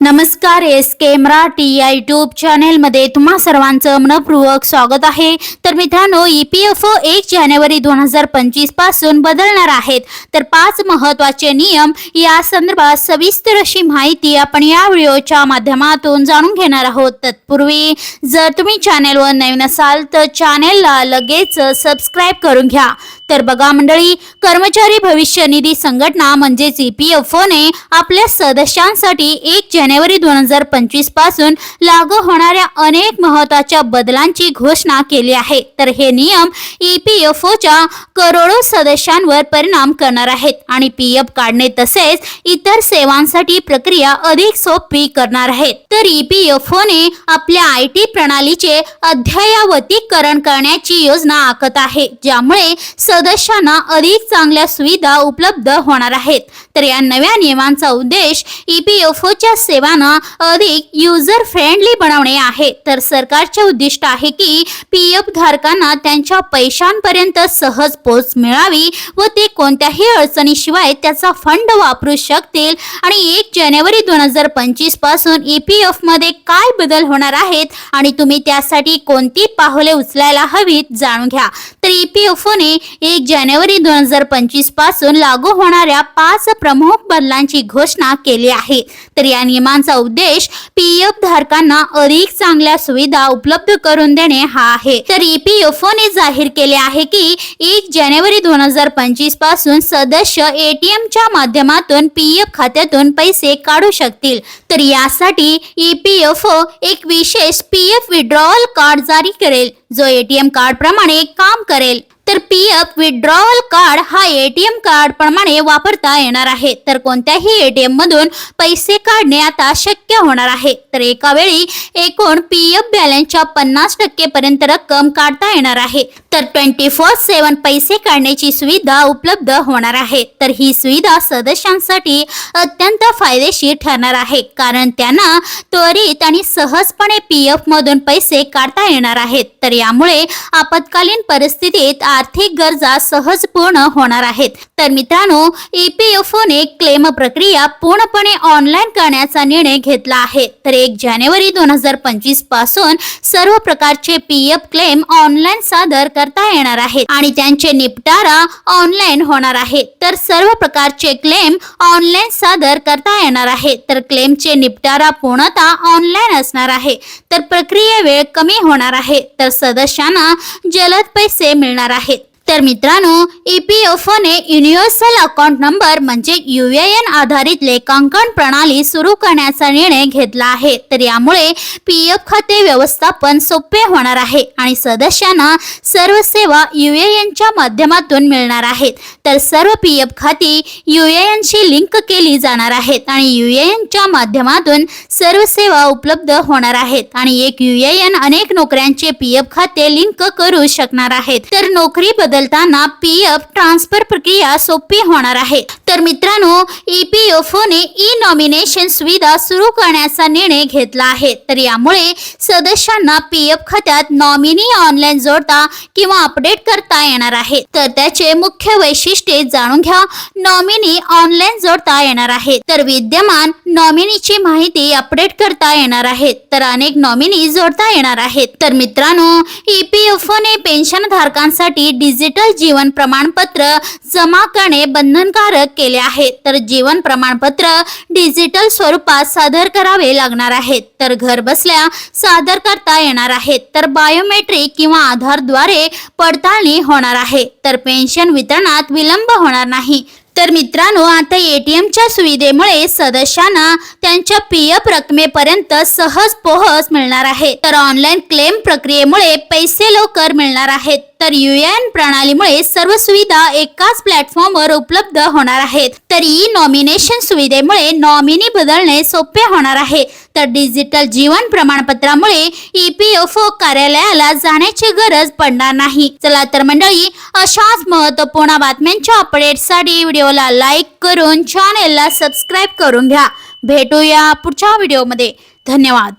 नमस्कार एस के मराठी या युट्यूब चॅनेलमध्ये तुम्हा सर्वांचं मनपूर्वक स्वागत आहे. तर मित्रांनो ई पी एफ ओ एक जानेवारी दोन हजार पंचवीसपासून बदलणार आहेत. तर पाच महत्त्वाचे नियम या संदर्भात सविस्तर अशी माहिती आपण या व्हिडिओच्या माध्यमातून जाणून घेणार आहोत. तत्पूर्वी जर तुम्ही चॅनेलवर नवीन असाल तर चॅनेलला लगेच सबस्क्राईब करून घ्या. तर बघा मंडळी कर्मचारी भविष्य निधी संघटना म्हणजेच ई पी एफ ओने आपल्या सदस्यांसाठी एक जानेवारी दोन हजार पंचवीसपासून लागू होणाऱ्या अनेक महत्त्वाच्या बदलांची घोषणा केली आहे. तर हे नियम ई पी एफ ओच्या करोडो सदस्यांवर परिणाम करणार आहेत आणि पी एफ काढणे तसेच इतर सेवांसाठी प्रक्रिया अधिक सोपी करणार आहेत. तर ई पी एफ ओने आपल्या आय टी प्रणालीचे अद्ययावतीकरण करण्याची योजना आखत आहे ज्यामुळे सदस्यांना अधिक चांगल्या सुविधा उपलब्ध होणार आहेत. तर या नव्या नियमांचा उद्देश ईपीएफओच्या सेवांना अधिक युजर फ्रेंडली बनवणे आहे. तर सरकारचे उद्दिष्ट आहे की पी एफ धारकांना त्यांच्या पैशांपर्यंत सहज पोच मिळावी व ते कोणत्याही अडचणीशिवाय त्याचा फंड वापरू शकतील. आणि एक जानेवारी दोन हजार पंचवीसपासून E ईपीएफमध्ये काय बदल होणार आहेत आणि तुम्ही त्यासाठी कोणती पावले उचलायला हवीत जाणून घ्या. तर E ईपीएफओने एक जानेवारी दोन हजार पंचवीसपासून लागू होणाऱ्या पाच प्रमुख बदलांची घोषणा केली आहे. तर या नियमांचा उद्देश पी एफ धारकांना अधिक चांगल्या सुविधा उपलब्ध करून देणे हा आहे. तर E ईपीएफओने जाहीर केले आहे की एक जानेवारी दोन हजार पंचवीसपासून सदस्य एटीएमच्या माध्यमातून पी एफ खात्यातून पैसे काढू शकतील. तर यासाठी E ईपीएफओ एक विशेष पी एफ विड्रॉवल कार्ड जारी करेल जो एटीएम कार्ड प्रमाणे काम करेल. तर पी एफ विड्रॉवल कार्ड हा एटीएम कार्ड प्रमाणे वापरता येणार आहे. तर कोणत्याही एटीएम मधून पैसे काढणे आता शक्य होणार आहे. तर एका वेळी एकूण पी एफ बॅलन्सच्या पन्नास टक्के पर्यंत रक्कम काढता येणार आहे. तर ट्वेंटी फोर सेवन पैसे काढण्याची सुविधा उपलब्ध होणार आहे. तर ही सुविधा सदस्यांसाठी अत्यंत फायदेशीर ठरणार आहे. कारण त्यांना त्वरित आणि सहजपणे पी एफ मधून पैसे काढता येणार आहेत. तर यामुळे आपत्कालीन परिस्थितीत आर्थिक गरजा सहज पूर्ण होणार आहेत. तर मित्रांनो ईपीएफओ ईपीएफओने क्लेम प्रक्रिया पूर्णपणे ऑनलाईन करण्याचा निर्णय घेतला आहे. तर एक जानेवारी दोन हजार पंचवीसपासून सर्व प्रकारचे पी एफ क्लेम ऑनलाईन सादर करता येणार आहेत आणि त्यांचे निपटारा ऑनलाईन होणार आहे तर सर्व प्रकारचे क्लेम ऑनलाईन सादर करता येणार आहे. तर क्लेमचे निपटारा पूर्णतः ऑनलाईन असणार आहे. तर प्रक्रिया वेळ कमी होणार आहे. तर सदस्यांना जलद पैसे मिळणार आहे तर मित्रांनो एफ ओने युनिव्हर्सल अकाउंट नंबर म्हणजे यू ए एन आधारित लेखांकन प्रणाली सुरू करण्याचा निर्णय घेतला आहे. तर यामुळे पी एफ खाते व्यवस्थापन सोपे होणार आहे आणि सदस्यांना सर्व सेवा यू ए एनच्या माध्यमातून मिळणार आहेत. तर सर्व पी एफ खाती यू ए एनशी लिंक केली जाणार आहेत आणि यू ए एनच्या माध्यमातून सर्व सेवा उपलब्ध होणार आहेत आणि एक यू ए एन अनेक नोकऱ्यांचे पी एफ खाते लिंक करू शकणार आहेत. तर नोकरी बदल बदलताना पी एफ ट्रान्सफर प्रक्रिया सोपी होणार आहे. तर मित्रांनो ईपीएफओने ई नॉमिनेशन सुविधा सुरू करण्याचा निर्णय घेतला आहे. तर यामुळे सदस्यांना पी एफ खात्यात नॉमिनी ऑनलाईन जोडता किंवा अपडेट करता येणार आहे. तर त्याचे मुख्य वैशिष्ट्ये जाणून घ्या. नॉमिनी ऑनलाईन जोडता येणार आहे. तर विद्यमान नॉमिनीची माहिती अपडेट करता येणार आहे. तर अनेक नॉमिनी जोडता येणार आहेत. तर मित्रांनो ईपीएफओ ईपीएफओने पेन्शन धारकांसाठी डिजिटल डिजिटल जीवन प्रमाणपत्र जमा करणे बंधनकारक केले आहे. तर जीवन प्रमाणपत्र डिजिटल स्वरूपात सादर करावे लागणार आहेत. तर घर बसल्या सादर करता येणार आहेत. तर बायोमेट्रिक किंवा आधारद्वारे पडताळणी होणार आहे. तर पेन्शन वितरणात विलंब होणार नाही. तर मित्रांनो आता एटीएमच्या सुविधेमुळे सदस्यांना त्यांच्या पी एफ रकमेपर्यंत सहज पोहोच मिळणार आहे. तर ऑनलाईन क्लेम प्रक्रियेमुळे पैसे लवकर मिळणार आहेत. तर युएन प्रणालीमुळे सर्व सुविधा एकाच प्लॅटफॉर्मवर उपलब्ध होणार आहेत. तर ई नॉमिनेशन सुविधेमुळे नॉमिनी बदलणे सोपे होणार आहे. तर डिजिटल जीवन प्रमाणपत्रामुळे ईपीएफओ कार्यालयाला जाण्याची गरज पडणार नाही. चला तर मंडळी अशाच महत्त्वपूर्ण बातम्यांच्या अपडेटसाठी व्हिडिओला लाईक करून चॅनेलला सबस्क्राईब करून घ्या. भेटूया पुढच्या व्हिडिओमध्ये. धन्यवाद.